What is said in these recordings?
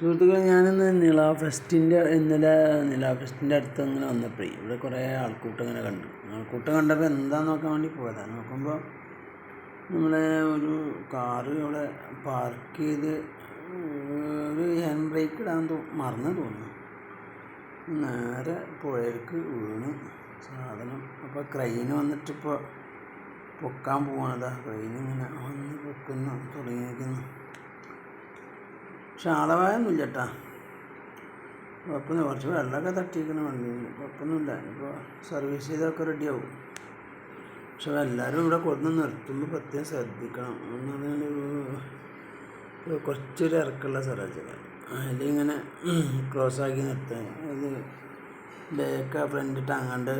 സുഹൃത്തുക്കളെ ഞാനിന്ന് നിള ഫെസ്റ്റിന്റെ ഇന്നലെ നിള ഫെസ്റ്റിന്റെ അടുത്ത് ഇങ്ങനെ വന്നപ്പോഴേ ഇവിടെ കുറേ ആൾക്കൂട്ടം ഇങ്ങനെ കണ്ടു. ആൾക്കൂട്ടം കണ്ടപ്പോൾ എന്താന്ന് നോക്കാൻ വേണ്ടി പോയതാണ് നോക്കുമ്പോൾ നമ്മളെ ഒരു കാറ് ഇവിടെ പാർക്ക് ചെയ്ത് ഒരു ഹാൻഡ് ബ്രേക്ക് ഇടാൻ തോ മറന്നു തോന്നുന്നു. നേരെ പുഴയിലേക്ക് വീണ്. സാധനം അപ്പോൾ ക്രെയിന് വന്നിട്ടിപ്പോൾ പൊക്കാൻ പോകണതാ ക്രെയിൻ ഇങ്ങനെ വന്ന് പൊക്കുന്നു തുടങ്ങിയിരിക്കുന്നു. പക്ഷെ ആളപായൊന്നുമില്ല കേട്ടാ കുഴപ്പമൊന്നും കുറച്ച് വെള്ളമൊക്കെ തട്ടിയിരിക്കുന്ന വണ്ടിയിൽ. കുഴപ്പമൊന്നുമില്ല. ഇപ്പോൾ സർവീസ് ചെയ്തൊക്കെ റെഡിയാവും പക്ഷെ എല്ലാവരും ഇവിടെ കൊണ്ടു നിർത്തുമ്പോൾ പ്രത്യേകം ശ്രദ്ധിക്കണം. എന്ന് പറഞ്ഞാൽ കുറച്ചൊരു ഇറക്കമുള്ള സ്ഥലം അതിലിങ്ങനെ ക്രോസ് ആക്കി നിർത്തുക. അത് ബേക്ക് ഫ്രണ്ടിട്ട് അങ്ങാണ്ട്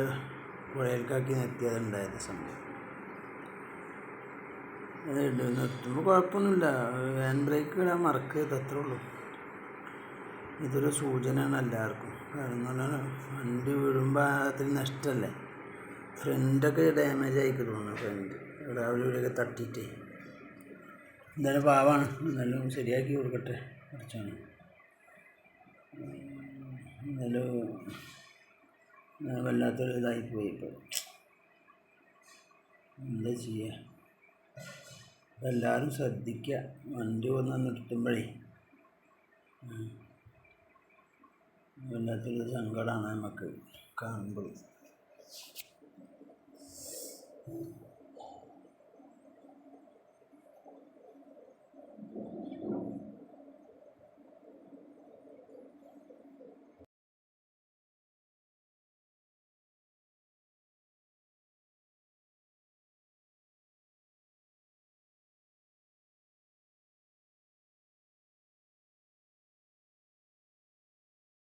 പുഴയിലേക്കാക്കി നിർത്തിയതുണ്ടായത് സംഭവം. അത് നിർത്തുമ്പോൾ കുഴപ്പമൊന്നുമില്ല. ഹാൻഡ് ബ്രേക്ക് ഇടാൻ മറക്കരുത് അത്രേ ഉള്ളൂ. ഇതൊരു സൂചനയാണ് എല്ലാവർക്കും. കാരണം എന്ന് പറഞ്ഞാൽ വണ്ടി വീഴുമ്പോൾ അതിൽ നഷ്ടമല്ലേ ഫ്രണ്ടൊക്കെ ഡാമേജ് ആയിക്ക് തോന്നുന്നു ഫ്രണ്ട് ഇവിടെ അവിടെ ഇവിടെയൊക്കെ തട്ടിയിട്ട്. എന്തായാലും പാവാണ്. എന്നാലും ശരിയാക്കി കൊടുക്കട്ടെ കുറച്ചാണ്. എന്നാലും വല്ലാത്തൊരു ഇതായിപ്പോയി ഇപ്പോൾ എന്താ ചെയ്യുക എല്ലാവരും ശ്രദ്ധിക്കുക വണ്ടി വന്ന് നിർത്തുമ്പോഴേ. വല്ലാത്തൊരു സങ്കടമാണ് നമുക്ക് കാണുമ്പോൾ